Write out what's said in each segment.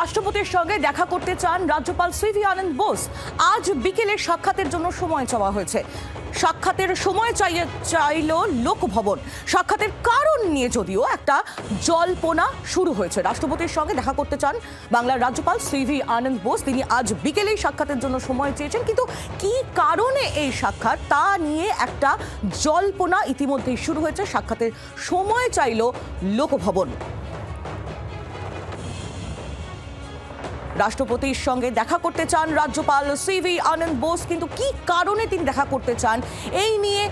রাষ্ট্রপতির সঙ্গে দেখা করতে চান রাজ্যপাল সিভি আনন্দ বোস। আজ বিকেলে সাক্ষাতের জন্য সময় চাওয়া হয়েছে। সাক্ষাতের সময় চাইয়ে চাইল লোকভবন। সাক্ষাতের কারণ নিয়ে যদিও একটা জল্পনা শুরু হয়েছে। রাষ্ট্রপতির সঙ্গে দেখা করতে চান বাংলার রাজ্যপাল সিভি আনন্দ বোস। তিনি আজ বিকেলেই সাক্ষাতের জন্য সময় চেয়েছেন। কিন্তু কি কারণে এই সাক্ষাৎ তা নিয়ে একটা জল্পনা ইতিমধ্যেই শুরু হয়েছে। সাক্ষাতের সময় চাইল লোকভবন। রাষ্ট্রপতির সঙ্গে দেখা করতে চান রাজ্যপাল সিভি আনন্দ বোস, কিন্তু কি কারণে তিনি দেখা করতে চান এই নিয়ে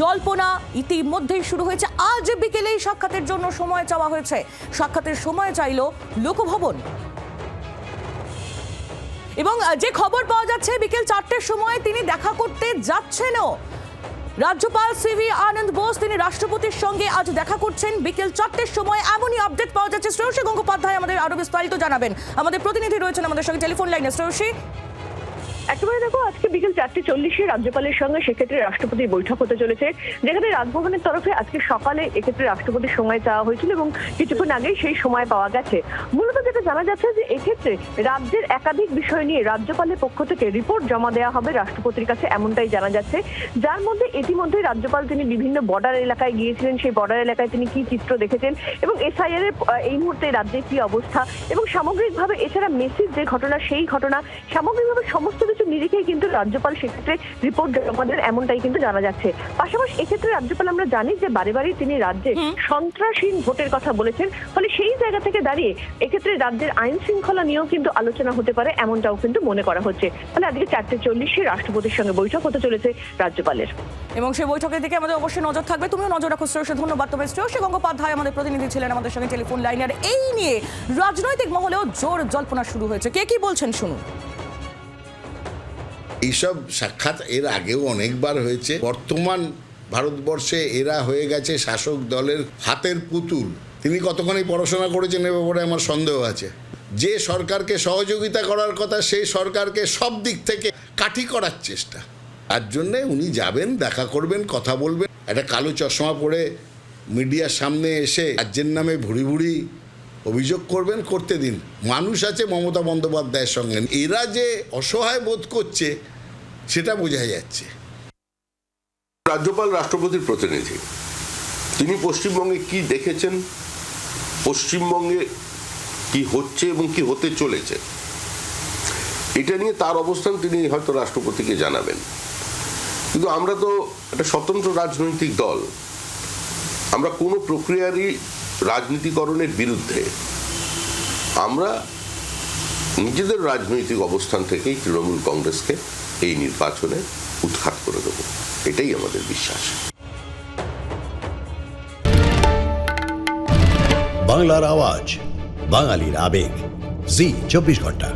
জল্পনা ইতিমধ্যেই শুরু হয়েছে। আজ বিকেলেই সাক্ষাতের জন্য সময় চাওয়া হয়েছে। সাক্ষাতের সময় চাইল লোকভবন। এবং যে খবর পাওয়া যাচ্ছে, বিকেল চারটের সময় তিনি দেখা করতে যাচ্ছেনও। রাজ্যপাল সিভি আনন্দ বোস, তিনি রাষ্ট্রপতির সঙ্গে আজ দেখা করছেন। বিকেল চারটের সময় এমনই আপডেট পাওয়া যাচ্ছে। শ্রেয়সী গঙ্গোপাধ্যায় আমাদের আরও বিস্তারিত জানাবেন। আমাদের প্রতিনিধি রয়েছেন আমাদের সঙ্গে টেলিফোন লাইনে। শ্রেয়সী। একেবারে দেখো, আজকে বিকেল চারটে চল্লিশে রাজ্যপালের সঙ্গে সেক্ষেত্রে রাষ্ট্রপতির বৈঠক হতে চলেছে। যেখানে রাজভবনের তরফে আজকে সকালে এক্ষেত্রে রাষ্ট্রপতির সময় চাওয়া হয়েছিল এবং কিছুক্ষণ আগেই সেই সময় পাওয়া গেছে। মূলত যেটা জানা যাচ্ছে যে এক্ষেত্রে রাজ্যের একাধিক বিষয় নিয়ে রাজ্যপালের পক্ষ থেকে রিপোর্ট জমা দেওয়া হবে রাষ্ট্রপতির কাছে এমনটাই জানা যাচ্ছে। যার মধ্যে ইতিমধ্যে রাজ্যপাল তিনি বিভিন্ন বর্ডার এলাকায় গিয়েছিলেন, সেই বর্ডার এলাকায় তিনি কি চিত্র দেখেছেন এবং এসআইআর এর এই মুহূর্তে রাজ্যের কি অবস্থা এবং সামগ্রিকভাবে এছাড়া মেসির যে ঘটনা, সেই ঘটনা সামগ্রিকভাবে সমস্ত কিছু নিরিখেই কিন্তু রাজ্যপাল সেক্ষেত্রে রিপোর্ট জমা দেন এমনটাই কিন্তু জানা যাচ্ছে। পাশাপাশি এক্ষেত্রে রাজ্যপাল আমরা জানি যে বারে বারে তিনি রাজ্যে সন্ত্রাসহীন ভোটের কথা বলেছেন। ফলে সেই জায়গা থেকে দাঁড়িয়ে এক্ষেত্রে রাজ্যের আইন শৃঙ্খলা নিয়েও কিন্তু আলোচনা হতে পারে এমনটাও কিন্তু মনে করা হচ্ছে। ফলে আজকে চারটে চল্লিশে রাষ্ট্রপতির সঙ্গে বৈঠক হতে চলেছে রাজ্যপালের। এবং সেই বৈঠকের দিকে আমাদের অবশ্যই নজর থাকবে। তুমিও নজর রাখো শ্রেয়সী ধন্যবাদ। তবে শ্রেয়সী গঙ্গোপাধ্যায় আমাদের প্রতিনিধি ছিলেন আমাদের সঙ্গে টেলিফোন লাইনের এই নিয়ে রাজনৈতিক মহলেও জোর জল্পনা শুরু হয়েছে। কে কি বলছেন শুনুন। এইসব সাক্ষাৎ এর আগেও অনেকবার হয়েছে। বর্তমান ভারতবর্ষে এরা হয়ে গেছে শাসক দলের হাতের পুতুল। তিনি কতখানি পড়াশোনা করেছেন এ ব্যাপারে আমার সন্দেহ আছে। যে সরকারকে সহযোগিতা করার কথা সেই সরকারকে সব দিক থেকে কাঠি করার চেষ্টা। তার জন্যে উনি যাবেন, দেখা করবেন, কথা বলবেন। একটা কালো চশমা পরে মিডিয়ার সামনে এসে রাজ্যের নামে ভুড়ি ভুড়ি অভিযোগ করবেন, করতে দিন। মানুষ আছে মমতা বন্দ্যোপাধ্যায়ের সঙ্গে। এরা যে অসহায় বোধ করছে, সেটা বোঝা যাচ্ছে। রাজ্যপাল রাষ্ট্রপতির প্রতিনিধি। তিনি পশ্চিমবঙ্গে কি দেখেছেন? পশ্চিমবঙ্গে কি হচ্ছে এবং কি হতে চলেছে? এটা নিয়ে তার অবস্থান তিনি হয়তো রাষ্ট্রপতিকে জানাবেন। কিন্তু আমরা তো একটা স্বতন্ত্র রাজনৈতিক দল। আমরা কোনো প্রক্রিয়ারই রাজনীতিকরণের বিরুদ্ধে। আমরা নিজেদের রাজনৈতিক অবস্থান থেকেই তৃণমূল কংগ্রেসকে এই নির্বাচনে উৎখাত করে দেব। এটাই আমাদের বিশ্বাস। বাংলার আওয়াজ, বাঙালির আবেগ। জি, চব্বিশ ঘণ্টা।